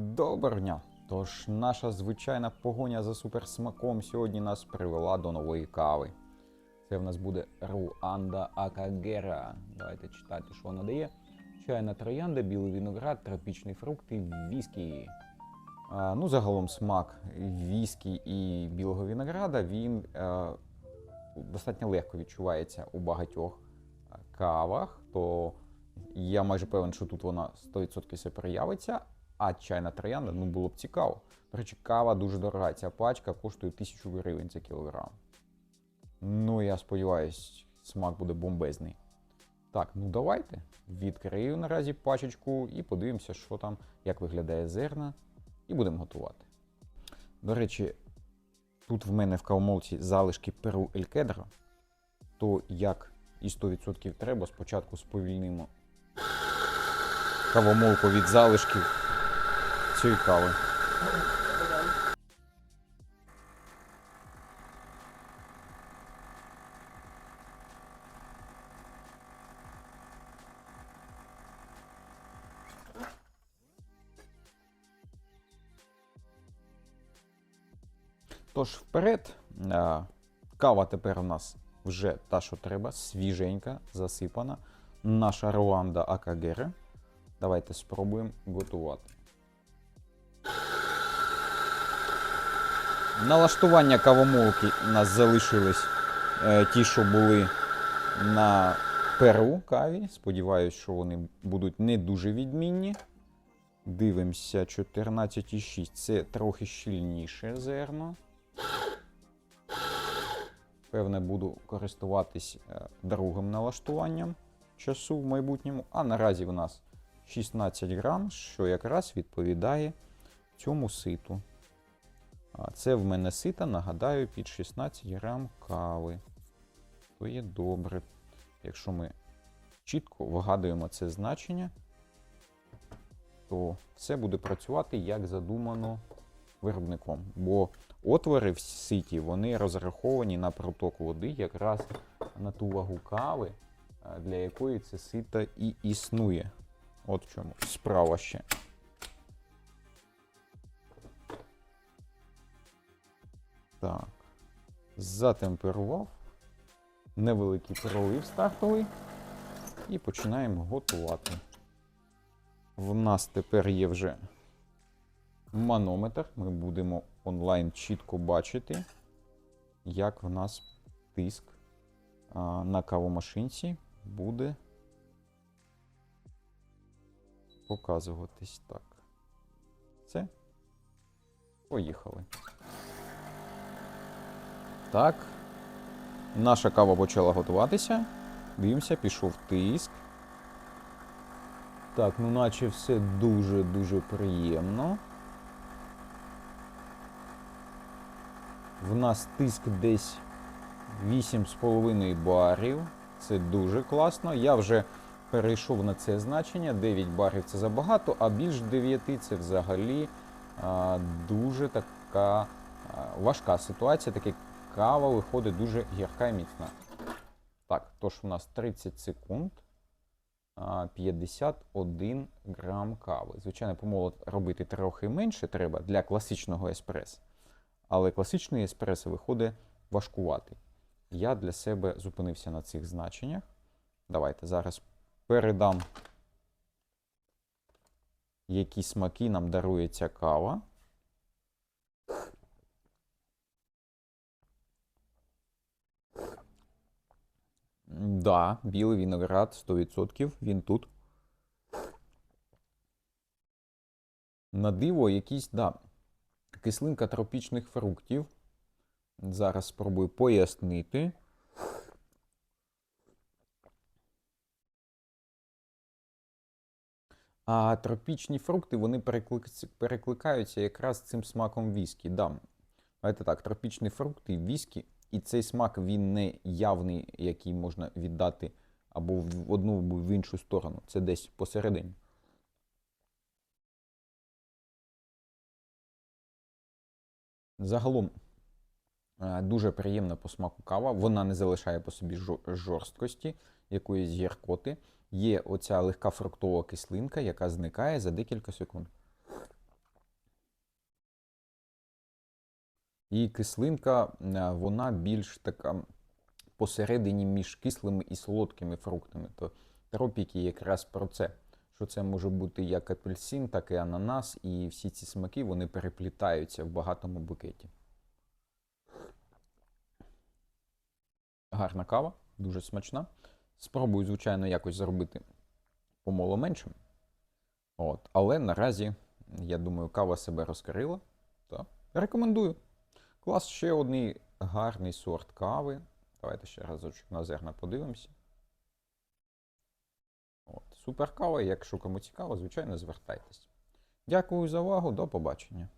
Доброго! Тож наша звичайна погоня за суперсмаком сьогодні нас привела до нової кави. Це в нас буде Руанда Акагера. Давайте читати, що вона дає. Чайна троянда, білий виноград, тропічні фрукти, віскі. А, ну, загалом смак віскі і білого винограда він е, достатньо легко відчувається у багатьох е, кавах. То я майже певен, що тут вона 100% все проявиться. А чайна троянда, ну було б цікаво. До речі, кава дуже дорога. Ця пачка коштує 1000 гривень за кілограм. Ну, я сподіваюсь, смак буде бомбезний. Так, ну давайте. Відкрию наразі пачечку і подивимося, що там, як виглядає зерна, і будемо готувати. До речі, тут в мене в кавомолці залишки перу Ель Кедро, то як і 100% треба, спочатку сповільнимо кавомолку від залишків цієї кави. Тож вперед, кава тепер у нас вже та, що треба, свіженька, засипана. Наша Руанда Акагере. Давайте спробуємо готувати. Налаштування кавомолки у нас залишились е, ті, що були на перу каві. Сподіваюсь, що вони будуть не дуже відмінні. Дивимося 14,6. Це трохи щільніше зерно. Певне, буду користуватись е, другим налаштуванням часу в майбутньому. А наразі в нас 16 грам, що якраз відповідає цьому ситу. А це в мене сита, нагадаю, під 16 грам кави. То є добре. Якщо ми чітко вгадуємо це значення, то все буде працювати як задумано виробником. Бо отвори в ситі вони розраховані на проток води якраз на ту вагу кави, для якої це сито і існує. От в чому справа ще. Так. Затемперував. Невеликий пролив стартовий. І починаємо готувати. В нас тепер є вже манометр. Ми будемо онлайн чітко бачити, як в нас тиск на кавомашинці буде показуватись так. Все. Поїхали. Так. Наша кава почала готуватися. Дивимося, пішов тиск. Так, ну наче все дуже-дуже приємно. В нас тиск десь 8,5 барів. Це дуже класно. Я вже перейшов на це значення. 9 барів це забагато, а більш 9 це взагалі а, дуже така а, важка ситуація. Таке кава виходить дуже гірка і міцна. Так, тож у нас 30 секунд. 51 грам кави. Звичайно, помолот робити трохи менше треба для класичного еспресо. Але класичний еспресо виходить важкуватий. Я для себе зупинився на цих значеннях. Давайте зараз передам, які смаки нам дарує ця кава. Да, білий виноград 100%, він тут. На диво, якийсь, да, кислинка тропічних фруктів. Зараз спробую пояснити. А тропічні фрукти вони перекликаються якраз цим смаком віскі. Да. Давайте так, тропічні фрукти, віскі, і цей смак він не явний, який можна віддати або в одну, або в іншу сторону. Це десь посередині. Загалом е, дуже приємна по смаку кава. Вона не залишає по собі жорсткості, якоїсь гіркоти. Є оця легка фруктова кислинка, яка зникає за декілька секунд. І кислинка, е, вона більш така посередині між кислими і солодкими фруктами. То тропіки якраз про це. Що це може бути як апельсин, так і ананас, і всі ці смаки вони переплітаються в багатому букеті. Гарна кава, дуже смачна. Спробую, звичайно, якось зробити помоло меншим. От. Але наразі, я думаю, кава себе розкрила. Так. Рекомендую. Клас ще один гарний сорт кави. Давайте ще разочок на зерна подивимося. От. Супер кава. Якщо кому цікаво, звичайно, звертайтесь. Дякую за увагу, до побачення.